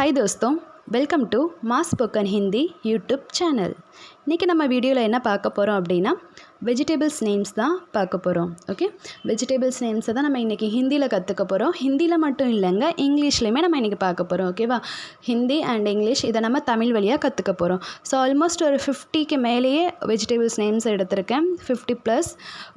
Hi தோஸ்தோம் welcome to Mass spoken Hindi YouTube channel இன்றைக்கி நம்ம வீடியோவில் என்ன பார்க்க போகிறோம் அப்படின்னா வெஜிடபிள்ஸ் நேம்ஸ் தான் பார்க்க போகிறோம் ஓகே வெஜிடபிள்ஸ் நேம்ஸை தான் நம்ம இன்றைக்கி ஹிந்தியில் கற்றுக்க போகிறோம் ஹிந்தியில் மட்டும் இல்லைங்க இங்கிலீஷ்லேயுமே நம்ம இன்றைக்கி பார்க்க போகிறோம் ஓகேவா ஹிந்தி அண்ட் இங்கிலீஷ் இதை நம்ம தமிழ் வழியாக கற்றுக்க போகிறோம் ஸோ ஆல்மோஸ்ட் ஒரு ஃபிஃப்டிக்கு மேலேயே வெஜிடபிள்ஸ் நேம்ஸ் எடுத்திருக்கேன் ஃபிஃப்டி ப்ளஸ்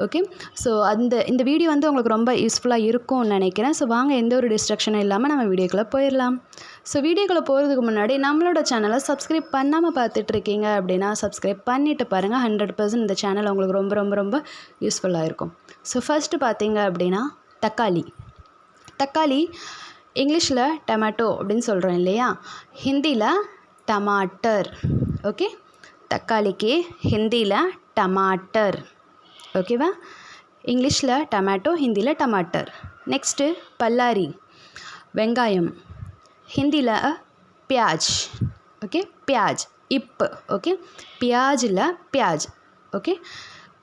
ஓகே ஸோ அந்த இந்த வீடியோ வந்து உங்களுக்கு ரொம்ப யூஸ்ஃபுல்லாக இருக்கும்னு நினைக்கிறேன். ஸோ வாங்க எந்த ஒரு டிஸ்ட்ரக்ஷனும் இல்லாமல் நம்ம வீடியோக்குள்ளே போயிடலாம். ஸோ வீடியோக்குள்ளே போகிறதுக்கு முன்னாடி நம்மளோட சேனலை சப்ஸ்கிரைப் பண்ணாமல் பார்த்துட்டு இருக்கீங்க அப்படின்னா சப்ஸ்கிரைப் பண்ணிவிட்டு பாருங்கள் ஹண்ட்ரட் பர்சன்ட் இந்த சேனல் உங்களுக்கு ரொம்ப ரொம்ப ரொம்ப யூஸ்ஃபுல்லாக இருக்கும். ஸோ ஃபஸ்ட்டு பார்த்தீங்க அப்படின்னா தக்காளி. தக்காளி இங்கிலீஷில் டொமேட்டோ அப்படின்னு சொல்கிறோம் இல்லையா? ஹிந்தியில் டமாட்டர் ஓகே தக்காளிக்கு ஹிந்தியில் டமாட்டர் ஓகேவா இங்கிலீஷில் டொமேட்டோ ஹிந்தியில் டமாட்டர் நெக்ஸ்ட்டு பல்லாரி. வெங்காயம். ஹிந்தியில் பியாஜ் ஓகே பியாஜ் இப்பு ஓகே பியாஜில் பியாஜ் ஓகே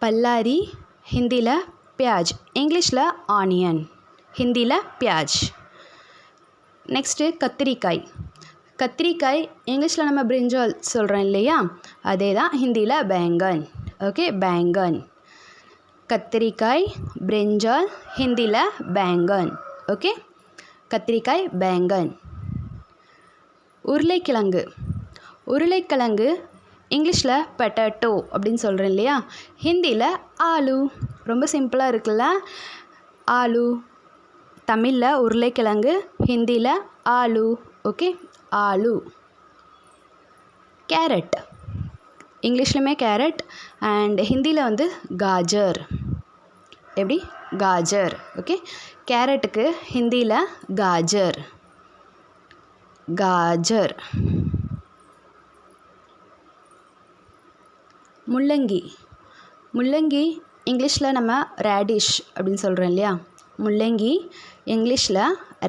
பல்லாரி ஹிந்தியில் பியாஜ் இங்கிலீஷில் ஆனியன் ஹிந்தியில் பியாஜ் நெக்ஸ்ட்டு கத்திரிக்காய் கத்திரிக்காய் இங்கிலீஷில் நம்ம பிரிஞ்சால் சொல்கிறோம் இல்லையா? அதே தான் ஹிந்தியில் பேங்கன் ஓகே பேங்கன் கத்திரிக்காய் பிரிஞ்சால் ஹிந்தியில் பேங்கன் ஓகே கத்திரிக்காய் பேங்கன் உருளைக்கிழங்கு. உருளைக்கிழங்கு இங்கிலீஷில் பொட்டேட்டோ அப்படின்னு சொல்கிறேன் இல்லையா? ஹிந்தியில் ஆலு. ரொம்ப சிம்பிளாக இருக்குல்ல? ஆலு. தமிழில் உருளைக்கிழங்கு ஹிந்தியில் ஆலு. ஓகே? ஆலு. கேரட். இங்கிலீஷ்லையுமே கேரட் அண்ட் ஹிந்தியில் வந்து காஜர். எப்படி? காஜர். ஓகே? கேரட்டுக்கு ஹிந்தியில் காஜர். காஜர். முள்ளங்கி. முள்ளங்கி இங்கிலீஷில் நம்ம ரேடிஷ் அப்படின்னு சொல்கிறோம் இல்லையா? முள்ளங்கி இங்கிலீஷில்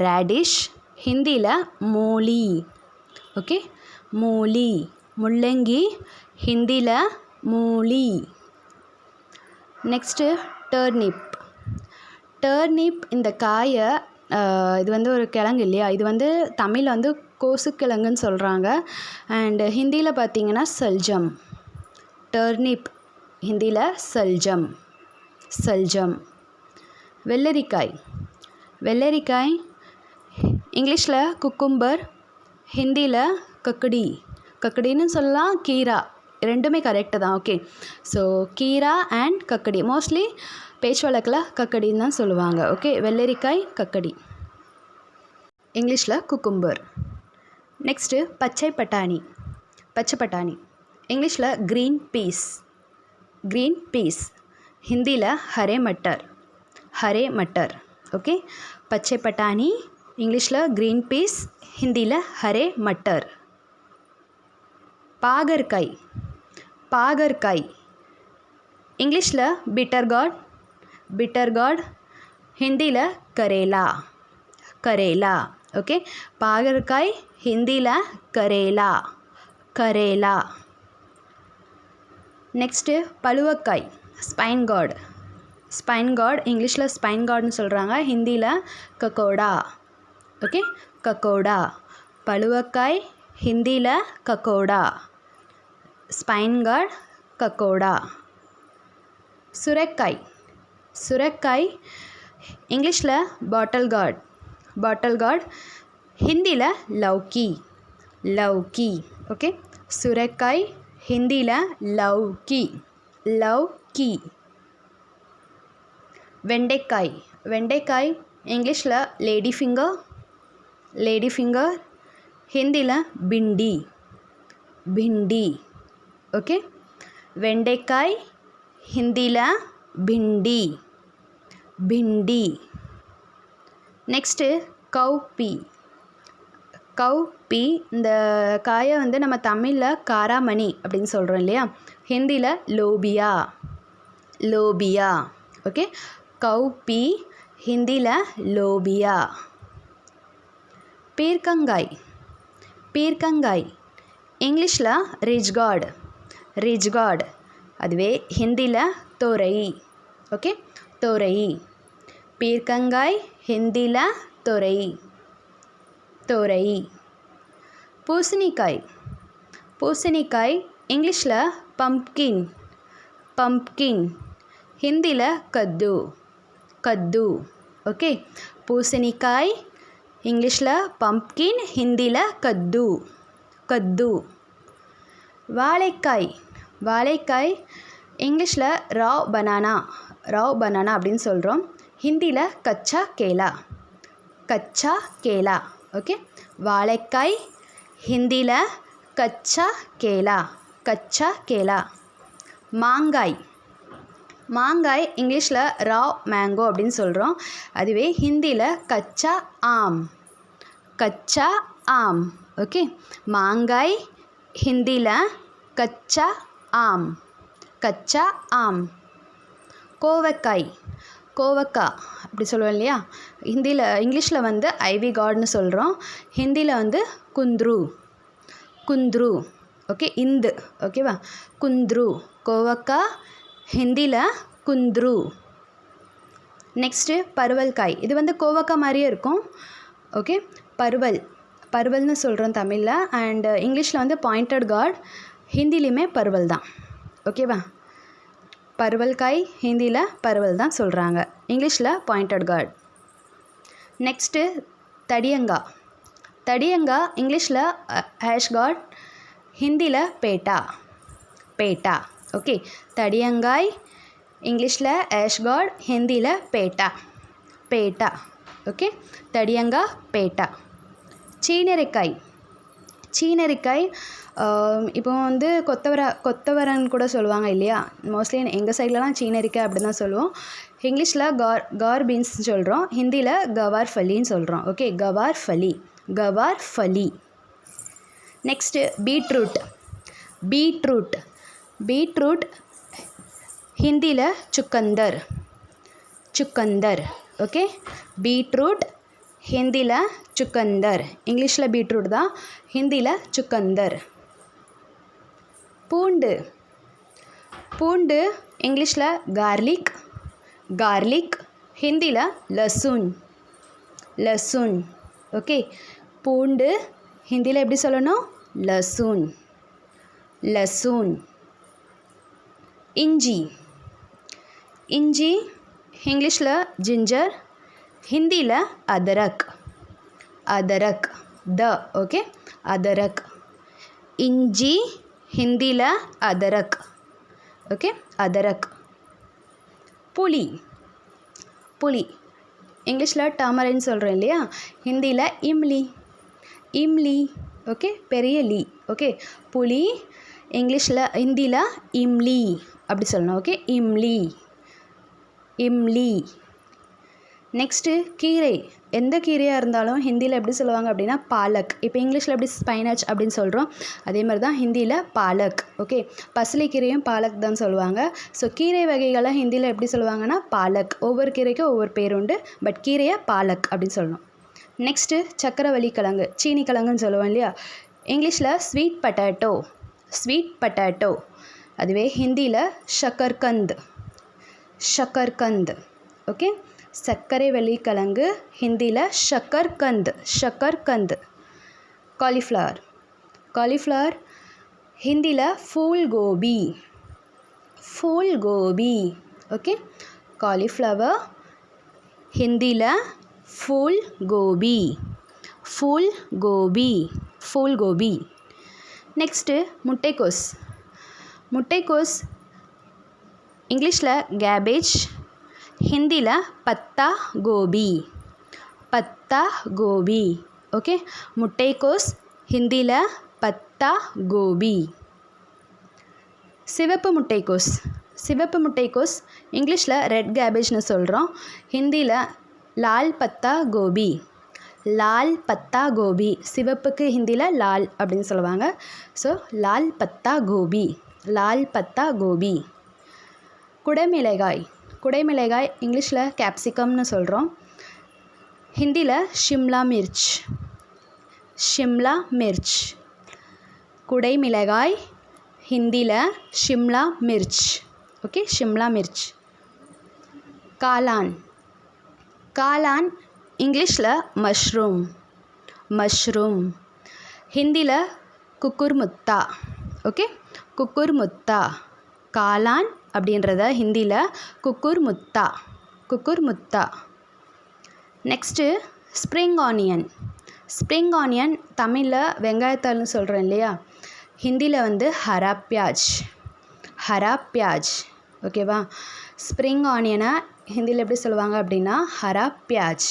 ரேடிஷ் ஹிந்தியில் மூலி. ஓகே மூலி. முள்ளங்கி ஹிந்தியில் மூலி. நெக்ஸ்ட்டு டர்னிப் டர்னிப் இந்த காயை இது வந்து ஒரு கிழங்கு இல்லையா? இது வந்து தமிழில் வந்து கோசுக்கிழங்குன்னு சொல்கிறாங்க அண்டு ஹிந்தியில் பார்த்தீங்கன்னா சல்ஜம். டர்னிப் ஹிந்தியில் சல்ஜம். சல்ஜம். வெள்ளரிக்காய். வெள்ளரிக்காய் இங்கிலீஷில் குக்கும்பர் ஹிந்தியில் கக்கடி. கக்கடின்னு சொல்லலாம் கீரா. ரெண்டுமே கரெக்டு தான் ஓகே ஸோ கீரா அண்ட் கக்கடி. மோஸ்ட்லி பேச்சு வழக்கில் கக்கடின்னு தான் சொல்லுவாங்க ஓகே வெள்ளரிக்காய் கக்கடி. இங்கிலீஷில் குக்கும்பர் நெக்ஸ்ட்டு பச்சை பட்டாணி பச்சை பட்டாணி இங்கிலீஷில் க்ரீன் பீஸ் க்ரீன் பீஸ் ஹிந்தியில் ஹரே மட்டர் ஹரே மட்டர் ஓகே பச்சை பட்டாணி இங்கிலீஷில் க்ரீன் பீஸ் ஹிந்தியில் ஹரே மட்டர் பாகற்காய் பாகற்காய் இங்கிலீஷில் பிட்டர் காட் பிட்டர் காட் ஹிந்தியில் கரேலா கரேலா ஓகே பாகற்காய் ஹிந்தியில் கரேலா கரேலா. நெக்ஸ்ட்டு பழுவக்காய் ஸ்பைன் காட் ஸ்பைன் காட் இங்கிலீஷில் ஸ்பைன் கார்டுன்னு சொல்கிறாங்க ஹிந்தியில் கக்கோடா. ஓகே கக்கோடா. பழுவக்காய் ஹிந்தியில் கக்கோடா. Spine God கக்கோடா. சுரக்காய். சுரக்காய் இங்கிலீஷில் பாட்டில் காட் பாட்டில் காட் ஹிந்தியில் லவ்கி லவ்கி ஓகே சுரைக்காய் ஹிந்தியில் லவ்கி லவ்கி வெண்டைக்காய் வெண்டைக்காய் இங்கிலீஷில் லேடி ஃபிங்கர் லேடி ஃபிங்கர் ஹிந்தியில் பிண்டி பிண்டி ஓகே வெண்டைக்காய் ஹிந்தியில் பிண்டி பிண்டி நெக்ஸ்ட்டு கௌப்பி கௌப்பி இந்த காயை வந்து நம்ம தமிழில் காராமணி அப்படின்னு சொல்கிறோம் இல்லையா? ஹிந்தியில் லோபியா. லோபியா. ஓகே? கௌபி ஹிந்தியில் லோபியா. பீர்க்கங்காய். பீர்க்கங்காய். இங்கிலீஷில் ரிஜ்கார்டு ரிஜ்கார்டு அதுவே ஹிந்தியில் தோரை. ஓகே? தோரை. பீர்க்கங்காய் ஹிந்தியில் தோரை. தோரை. பூசணிக்காய். பூசணிக்காய் இங்கிலீஷில் பம்ப்கின் பம்ப்கின் ஹிந்தியில் கத்து. கத்து. ஓகே? பூசணிக்காய் இங்கிலீஷில் பம்ப்கின் ஹிந்தியில் கத்து. கத்து. வாழைக்காய். வாழைக்காய் இங்கிலீஷில் ராவ் பனானா ராவ் பனானா அப்படின்னு சொல்கிறோம் ஹிந்தியில் கச்சா கேலா. கச்சா கேலா. ஓகே? வாழைக்காய் ஹிந்தியில் கச்சா கேலா கச்சா கேலா. மாங்காய். மாங்காய் இங்கிலீஷில் ராவ் மேங்கோ அப்படின்னு சொல்கிறோம் அதுவே ஹிந்தியில் கச்சா ஆம். கச்சா ஆம். ஓகே? மாங்காய் ஹிந்தியில் கச்சா ஆம். கச்சா ஆம். கோவக்காய். கோவக்கா அப்படி சொல்லுவோம் இல்லையா? ஹிந்தியில் இங்கிலீஷில் வந்து ஐவி காட்னு சொல்கிறோம் ஹிந்தியில் வந்து குந்த்ரு. குந்த்ரு. ஓகே இந்து. ஓகேவா? குந்த்ரு. கோவக்கா. ஹிந்தியில் குந்த்ரு. நெக்ஸ்ட்டு பருவல்காய். இது வந்து கோவக்கா மாதிரியே இருக்கும். ஓகே பருவல். பருவல்னு சொல்கிறோம் தமிழில். அண்ட் இங்கிலீஷில் வந்து பாயிண்டட் காட். ஹிந்திலையுமே பருவல் தான். ஓகேவா? பருவல்காய் ஹிந்தியில் பருவல் தான் சொல்கிறாங்க இங்கிலீஷில் பாயிண்டட் கார்டு நெக்ஸ்ட்டு தடியங்கா. தடியங்கா இங்கிலீஷில் ஹேஷ் காட் ஹிந்தியில் பேட்டா. பேட்டா ஓகே தடியங்காய் இங்கிலீஷில் ஹேஷ் காட் ஹிந்தியில் பேட்டா. பேட்டா ஓகே தடியங்கா பேட்டா. சீனரைக்காய் சீனரிக்காய் இப்போ வந்து கொத்தவர கொத்தவரன் கூட சொல்லுவாங்க இல்லையா? மோஸ்ட்லி எங்கள் சைட்லலாம் சீனரிக்காய் அப்படி தான் சொல்லுவோம் இங்கிலீஷில் கார் கார் பீன்ஸ் சொல்கிறோம் ஹிந்தியில் கவார் ஃபலின்னு சொல்கிறோம் ஓகே கவார் ஃபலி கவார் ஃபலி நெக்ஸ்ட்டு பீட்ரூட் பீட்ரூட் பீட்ரூட் ஹிந்தியில் சுக்கந்தர். சுக்கந்தர். ஓகே பீட்ரூட் ஹிந்தியில் சுக்கந்தர் இங்கிலீஷில் பீட்ரூட் தான். ஹிந்தியில் சுக்கந்தர் பூண்டு. பூண்டு இங்கிலீஷில் கார்லிக் கார்லிக் ஹிந்தியில் லசுன். லசுன். ஓகே. பூண்டு ஹிந்தியில் எப்படி சொல்லணும்? லசுன். லசுன். இஞ்சி. இஞ்சி இங்கிலீஷில் ஜிஞ்சர் ஹிந்தியில் அதரக். அதரக். த ஓகே அதரக். இஞ்சி ஹிந்தியில் அதரக். ஓகே அதரக். புளி புளி இங்கிலீஷில் டாமரைன்னு சொல்கிறோம் இல்லையா? ஹிந்தியில் இம்லி. இம்லி ஓகே பெரிய லீ ஓகே புளி இங்கிலீஷில் ஹிந்தியில் இம்லி. அப்படி சொல்லணும் ஓகே இம்லி. இம்லி. நெக்ஸ்ட்டு கீரை. எந்த கீரையாக இருந்தாலும் ஹிந்தியில் எப்படி சொல்லுவாங்க அப்படின்னா பாலக். இப்போ இங்கிலீஷில் எப்படி ஸ்பைனச் அப்படின்னு சொல்கிறோம் அதே மாதிரி தான் ஹிந்தியில் பாலக். ஓகே பசலைக்கீரையும் பாலக் தான் சொல்லுவாங்க. ஸோ கீரை வகைகளை ஹிந்தியில் எப்படி சொல்லுவாங்கன்னா பாலக். ஒவ்வொரு கீரைக்கும் ஒவ்வொரு பேர் உண்டு. பட் கீரையை பாலக் அப்படின்னு சொல்லணும் நெக்ஸ்ட்டு சக்கரவள்ளி கிழங்கு. சீனி கிழங்குன்னு சொல்லுவோம் இல்லையா? இங்கிலீஷில் ஸ்வீட் பட்டாட்டோ ஸ்வீட் பட்டாட்டோ அதுவே ஹிந்தியில் ஷக்கர்கந்த் ஷக்கர்கந்த் ஓகே சர்க்கரை வள்ளிக்கிழங்கு ஹிந்தியில் ஷக்கர்கந்த் ஷக்கர்கந்த் காலிஃப்ளவர் காலிஃப்ளவர் ஹிந்தியில் ஃபூல் கோபி ஃபூல் கோபி ஓகே காலிஃப்ளவர் ஹிந்தியில் ஃபூல் கோபி ஃபூல் கோபி ஃபூல் கோபி நெக்ஸ்ட்டு முட்டைக்கோஸ். முட்டைக்கோஸ் இங்கிலீஷில் கேபேஜ் ஹிந்தியில் பத்தா கோபி. பத்தா கோபி. ஓகே முட்டைக்கோஸ் ஹிந்தியில் பத்தா கோபி. சிவப்பு முட்டைக்கோஸ். சிவப்பு முட்டைக்கோஸ் இங்கிலீஷில் ரெட் கேபேஜ்னு சொல்கிறோம் ஹிந்தியில் லால் பத்தா கோபி. லால் பத்தா கோபி. சிவப்புக்கு ஹிந்தியில் லால் அப்படின்னு சொல்லுவாங்க. ஸோ லால் பத்தா கோபி. லால் பத்தா கோபி. குடமிளகாய். குடைமிளகாய் இங்கிலீஷில் கேப்சிகம்னு சொல்கிறோம். ஹிந்தியில் ஷிம்லா மிர்ச். ஷிம்லா மிர்ச். குடைமிளகாய் ஹிந்தியில் ஷிம்லா மிர்ச். ஓகே ஷிம்லா மிர்ச். காளான். காளான் இங்கிலீஷில் மஷ்ரூம். மஷ்ரூம். ஹிந்தியில் குக்குர்முத்தா. ஓகே குக்குர்முத்தா. காளான் அப்படின்றத ஹிந்தியில் குக்குர் முத்தா குக்கூர் முத்தா next spring onion spring onion தமிழில் வெங்காயத்தாள்னு சொல்கிறோம் இல்லையா? ஹிந்தியில் வந்து ஹரா பியாஜ் ஹரா பியாஜ் ஓகேவா ஸ்ப்ரிங் ஆனியனை ஹிந்தியில் எப்படி சொல்லுவாங்க அப்படின்னா ஹரா பியாஜ்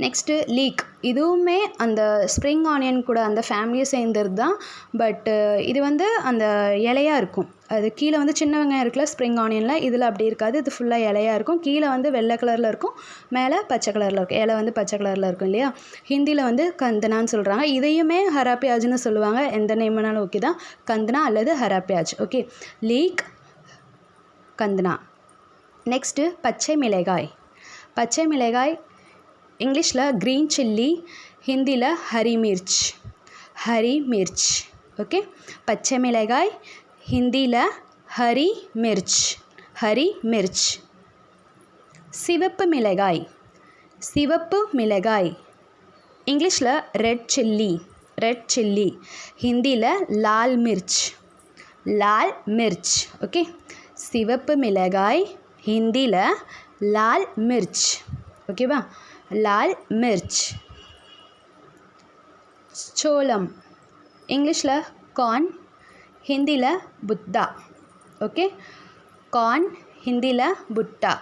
நெக்ஸ்ட்டு லீக் இதுவுமே அந்த ஸ்ப்ரிங் ஆனியன் கூட அந்த ஃபேமிலியை சேர்ந்தது தான் பட்டு இது வந்து அந்த இலையாக இருக்கும். அது கீழே வந்து சின்ன வெங்காயம் இருக்குல்ல ஸ்ப்ரிங் ஆனியனில் இதில் அப்படி இருக்காது. இது ஃபுல்லாக இலையாக இருக்கும். கீழே வந்து வெள்ளை கலரில் இருக்கும். மேலே பச்சை கலரில் இருக்கும். இலை வந்து பச்சை கலரில் இருக்கும் இல்லையா? ஹிந்தியில் வந்து கந்தனான்னு சொல்கிறாங்க இதையுமே ஹராப்பியாஜ்னு சொல்லுவாங்க. எந்த நேம்னாலும் ஓகே தான். கந்தனா அல்லது ஹராப்பியாஜ். ஓகே லீக் கந்தனா. நெக்ஸ்ட்டு பச்சை மிளகாய். பச்சை மிளகாய் இங்கிலீஷில் க்ரீன் சில்லி ஹிந்தியில் ஹரி மிர்ச். ஹரி மிர்ச். ஓகே? பச்சை மிளகாய் ஹிந்தியில் ஹரி மிர்ச். ஹரி மிர்ச். சிவப்பு மிளகாய். சிவப்பு மிளகாய். இங்கிலீஷில் ரெட் சில்லி ரெட் சில்லி ஹிந்தியில் லால் மிர்ச். லால் மிர்ச். ஓகே? சிவப்பு மிளகாய் ஹிந்தியில் லால் மிர்ச். ஓகேவா? லால் மிர்ச். சோளம். இங்கிலீஷில் கார்ன் ஹிந்தியில் புத்தா. ஓகே கார்ன் ஹிந்தியில் புட்டா.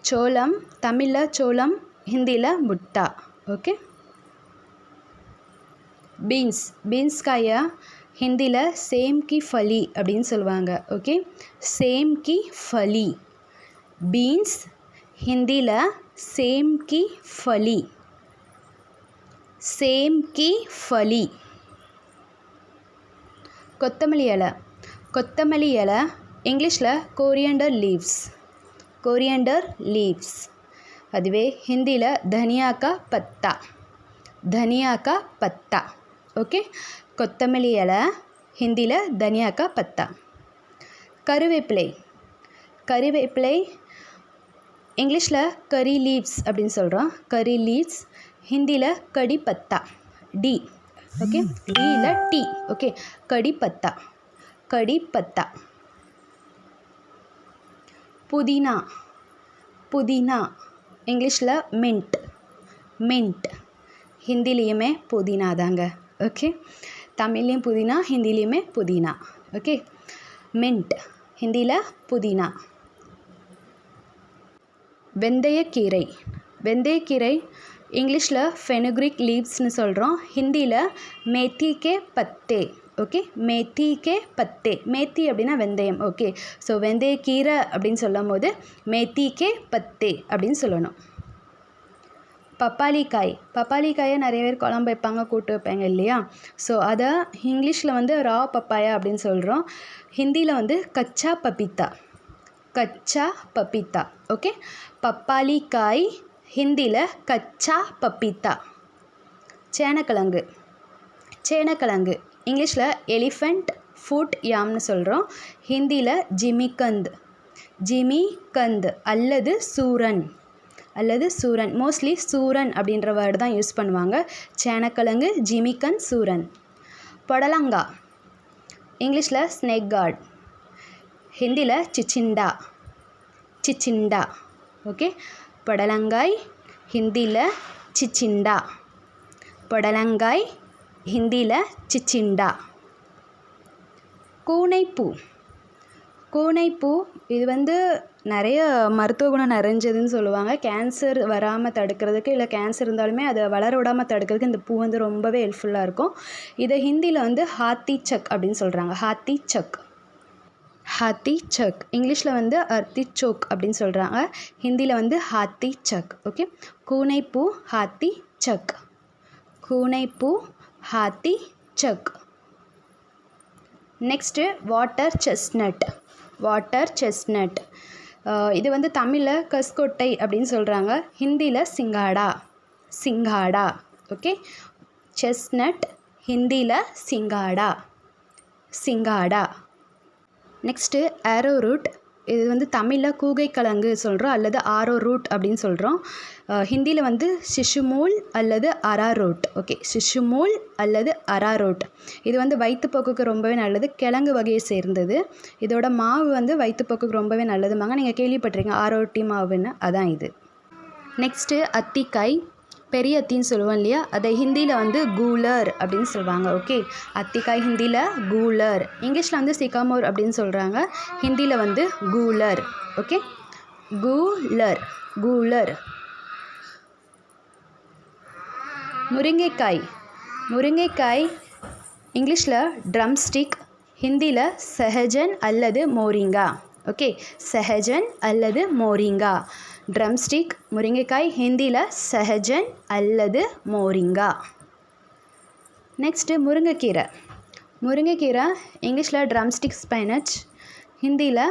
சோளம் தமிழில் சோளம் ஹிந்தியில் புட்டா. ஓகே பீன்ஸ் பீன்ஸ் காயை ஹிந்தியில் சேம் கி ஃபலி அப்படின்னு சொல்லுவாங்க. ஓகே சேம் கி ஃபலி. பீன்ஸ் ஹிந்தியில் சேம் கி ஃபலி. சேம் கி ஃபலி. கொத்தமல்லி இலை. கொத்தமல்லி இலை இங்கிலீஷில் கோரியண்டர் லீவ்ஸ் கோரியண்டர் லீவ்ஸ் அதுவே ஹிந்தியில் தனியாக்கா பத்தா. தனியாக்கா பத்தா. ஓகே? கொத்தமல்லி இலை ஹிந்தியில் தனியாக்கா பத்தா. கருவேப்பிலை. கருவேப்பிலை இங்கிலீஷில் கரி லீவ்ஸ் அப்படின்னு சொல்கிறோம். கரி லீவ்ஸ் ஹிந்தியில் கடி பத்தா. டி ஓகே டியில் டி ஓகே கடி பத்தா. கடி பத்தா. புதினா. புதினா. இங்கிலீஷில் மின்ட் மின்ட் ஹிந்திலேயுமே புதினா தாங்க. ஓகே தமிழ்லேயும் புதினா ஹிந்திலேயுமே புதினா. ஓகே மின்ட் ஹிந்தியில் புதினா. வெந்தயக்கீரை வெந்தயக்கீரை இங்கிலீஷில் ஃபெனுக்ரிக் லீவ்ஸ்னு சொல்கிறோம் ஹிந்தியில் மேத்தி கே பத்தே. ஓகே? மேத்தி கே பத்தே. மேத்தி அப்படின்னா வெந்தயம். ஓகே? ஸோ வெந்தயக்கீரை அப்படின்னு சொல்லும் போது மேத்தி கே பத்தே அப்படின்னு சொல்லணும். பப்பாளிக்காய். பப்பாளிக்காயை நிறைய பேர் குழம்பு வைப்பாங்க கூட்டு வைப்பாங்க இல்லையா? ஸோ அதை இங்கிலீஷில் வந்து ரா பப்பாயா அப்படின்னு சொல்கிறோம் ஹிந்தியில் வந்து கச்சா பப்பித்தா. கச்சா பப்பித்தா ஓகே பப்பாளி காய் ஹிந்தியில் கச்சா பப்பித்தா. சேனக்கிழங்கு சேனக்கிழங்கு. இங்கிலீஷில் எலிஃபண்ட் ஃபுட் யாம்னு சொல்கிறோம் ஹிந்தியில் ஜிமிகந்த் ஜிமிகந்த் அல்லது சூரன் அல்லது சூரன். மோஸ்ட்லி சூரன் அப்படின்ற வேர்டு தான் யூஸ் பண்ணுவாங்க. சேனக்கிழங்கு ஜிமிகன் சூரன். புடலங்கா இங்கிலீஷில் ஸ்னேக் கார்ட் ஹிந்தியில் சிச்சிண்டா. சிச்சிண்டா. ஓகே? புடலங்காய் ஹிந்தியில் சிச்சிண்டா. புடலங்காய் ஹிந்தியில் சிச்சிண்டா. கூனைப்பூ கூனைப்பூ இது வந்து நிறைய மருத்துவ குணம் நிறைஞ்சதுன்னு சொல்லுவாங்க. கேன்சர் வராமல் தடுக்கிறதுக்கு இல்லை கேன்சர் இருந்தாலுமே அதை வளர விடாமல் தடுக்கிறதுக்கு இந்த பூ வந்து ரொம்பவே ஹெல்ப்ஃபுல்லாக இருக்கும். இதை ஹிந்தியில் வந்து ஹாத்தி சக் அப்படின்னு சொல்கிறாங்க ஹாத்தி சக் ஹாத்தி சக். இங்கிலீஷில் வந்து அர்த்தி சோக் அப்படின்னு சொல்கிறாங்க ஹிந்தியில் வந்து ஹாத்தி சக். ஓகே? கூனைப்பூ ஹாத்தி சக். கூனைப்பூ ஹாத்தி chuck. Next water chestnut water chestnut இது வந்து தமிழில் கஸ்கொட்டை அப்படின்னு சொல்கிறாங்க ஹிந்தியில் சிங்காடா. சிங்காடா. ஓகே? செஸ்னட் ஹிந்தியில் சிங்காடா. சிங்காடா. நெக்ஸ்ட்டு ஆரோ ரூட் இது வந்து தமிழில் கூகைக்கிழங்கு சொல்கிறோம் அல்லது ஆரோ ரூட் அப்படின்னு சொல்கிறோம் ஹிந்தியில் வந்து சிஷுமூல் அல்லது அராரோட். ஓகே சிஷுமூல் அல்லது அராரோட். இது வந்து வயிற்றுப்போக்குக்கு ரொம்பவே நல்லது கிழங்கு வகையை சேர்ந்தது. இதோட மாவு வந்து வயிற்றுப்போக்குக்கு ரொம்பவே நல்லதுமாங்க நீங்கள் கேள்விப்பட்டிருக்கீங்க ஆரோட்டி மாவுன்னு. அதான் இது. நெக்ஸ்ட்டு அத்திக்காய். பெரிய அத்தின்னு சொல்லுவோம் இல்லையா? அதை ஹிந்தியில் வந்து கூலர் அப்படின்னு சொல்லுவாங்க ஓகே? அத்திக்காய் ஹிந்தியில் கூலர் இங்கிலீஷில் வந்து சிகாமோர் அப்படின்னு சொல்கிறாங்க ஹிந்தியில் வந்து கூலர் ஓகே? Cooler cooler. முருங்கைக்காய் முருங்கைக்காய் இங்கிலீஷில் ட்ரம்ஸ்டிக் ஹிந்தியில் சஹஜன் அல்லது மோரிங்கா ஓகே? சஹஜன் அல்லது மோரிங்கா. ட்ரம்ஸ்டிக் முருங்கைக்காய் ஹிந்தியில் சஹஜன் அல்லது மோரிங்கா. நெக்ஸ்ட்டு முருங்கைக்கீரை. முருங்கைக்கீரை இங்கிலீஷில் ட்ரம்ஸ்டிக் ஸ்பைனச் ஹிந்தியில்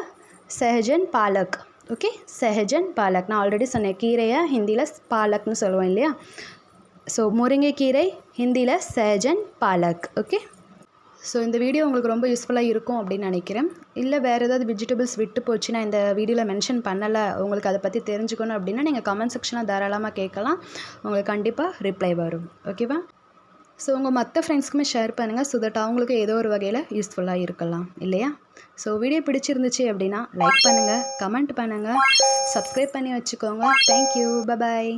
சஹஜன் பாலக். ஓகே சஹஜன் பாலக். நான் ஆல்ரெடி சொன்னேன் கீரையை ஹிந்தியில் பாலக்னு சொல்லுவோம் இல்லையா? ஸோ முருங்கைக்கீரை ஹிந்தியில் சஹஜன் பாலக். ஓகே ஸோ இந்த வீடியோ உங்களுக்கு ரொம்ப யூஸ்ஃபுல்லாக இருக்கும் அப்படின்னு நினைக்கிறேன். இல்லை வேறு ஏதாவது வெஜிடபிள்ஸ் விட்டு போச்சு நான் இந்த வீடியோவில் மென்ஷன் பண்ணலை உங்களுக்கு அதை பற்றி தெரிஞ்சுக்கணும் அப்படின்னா நீங்கள் கமெண்ட் செக்ஷனில் தாராளமாக கேட்கலாம். உங்களுக்கு கண்டிப்பாக ரிப்ளை வரும். ஓகேவா ஸோ உங்கள் மற்ற ஃப்ரெண்ட்ஸ்க்குமே ஷேர் பண்ணுங்கள் ஸோ தட் அவங்களுக்கு ஏதோ ஒரு வகையில் யூஸ்ஃபுல்லாக இருக்கலாம். இல்லையா? ஸோ வீடியோ பிடிச்சிருந்துச்சு அப்படின்னா லைக் பண்ணுங்கள் கமெண்ட் பண்ணுங்கள் சப்ஸ்கிரைப் பண்ணி வச்சுக்கோங்க. Thank you bye bye